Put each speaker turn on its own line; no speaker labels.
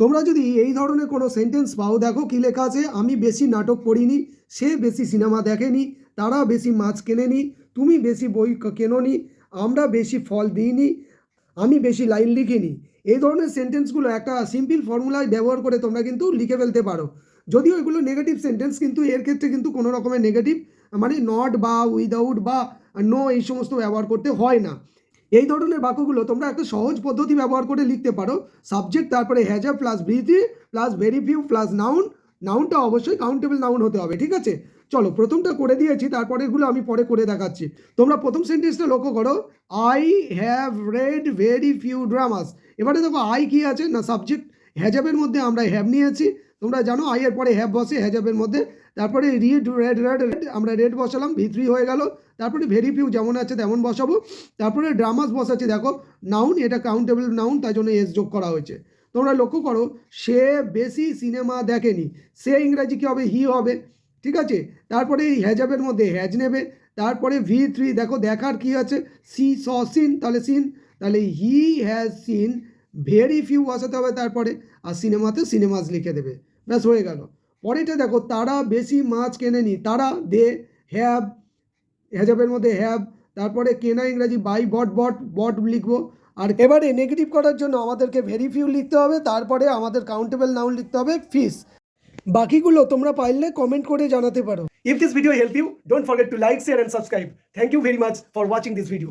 তোমরা যদি এই ধরনের কোনো সেন্টেন্স পাও, দেখো কী লেখা আছে, আমি বেশি নাটক পড়িনি, সে বেশি সিনেমা দেখেনি, তারা বেশি মাছ কেনেনি, তুমি বেশি বই কেনোনি, আমরা বেশি ফল দিইনি, আমি বেশি লাইন লিখিনি। এই ধরনের সেন্টেন্সগুলো একটা সিম্পল ফর্মুলায় ব্যবহার করে তোমরা কিন্তু লিখে ফেলতে পারো। যদিও এগুলো নেগেটিভ সেন্টেন্স কিন্তু এর ক্ষেত্রে কিন্তু কোনো রকমের নেগেটিভ মানে নট বা উইদাউট বা নো এই সমস্ত ব্যবহার করতে হয় না। এই ধরনের বাক্যগুলো তোমরা একটা সহজ পদ্ধতি ব্যবহার করে লিখতে পারো। সাবজেক্ট তারপরে Hazard plus V three plus very few plus noun নাউনটা অবশ্যই কাউন্টেবল নাউন হতে হবে, ঠিক আছে? চলো, প্রথমটা করে দিয়েছি তারপরেগুলো আমি পরে করে দেখাচ্ছি। তোমরা প্রথম সেন্টেন্সটা লক্ষ্য করো। I have read very few dramas এবারে দেখো আই কি আছে? না সাবজেক্ট হ্যাজাবের মধ্যে আমরা হ্যাভ নিয়েছি। তোমরা জানো আই এর পরে হ্যাভ বসে হ্যাজাবের মধ্যে। তারপরে রিড রেড রেড রেড আমরা রেড বসালাম ভি থ্রি হয়ে গেল। তারপরে ভেরি ফিউ যেমন আছে তেমন বসাবো। তারপরে ড্রামাস বসাচ্ছি, দেখো নাউন এটা কাউন্টেবল নাউন তাই জন্য এস যোগ করা হয়েছে। তোমরা লক্ষ্য করো, সে বেশি সিনেমা দেখেনি, সে ইংরাজি কী হবে হি হবে, ঠিক আছে? তারপরে এই হ্যাজাবের মধ্যে হ্যাজ নেবে, তারপরে ভি থ্রি দেখো, দেখার কি আছে? সি স সিন তাহলে সিন তাহলে he has seen very few বসাতে হবে তারপরে, আর সিনেমাতে সিনেমাস লিখে দেবে। ব্যাস হয়ে গেল। পরেটা দেখো, তারা বেশি মাছ কেনেনি। তারা দে হ্যাভ হ্যাজাবের মধ্যে হ্যাভ তারপরে কেনা ইংরাজি, বাই, বট বট বট লিখব। আর এবারে নেগেটিভ করার জন্য আমাদেরকে ভেরি ফিউ লিখতে হবে, তারপরে আমাদের কাউন্টেবল নাউন লিখতে হবে ফিস বাকিগুলো তোমরা পাইলে কমেন্ট করে জানাতে পারো।
If this video help you don't forget to like share and subscribe. Thank you very much for watching this video.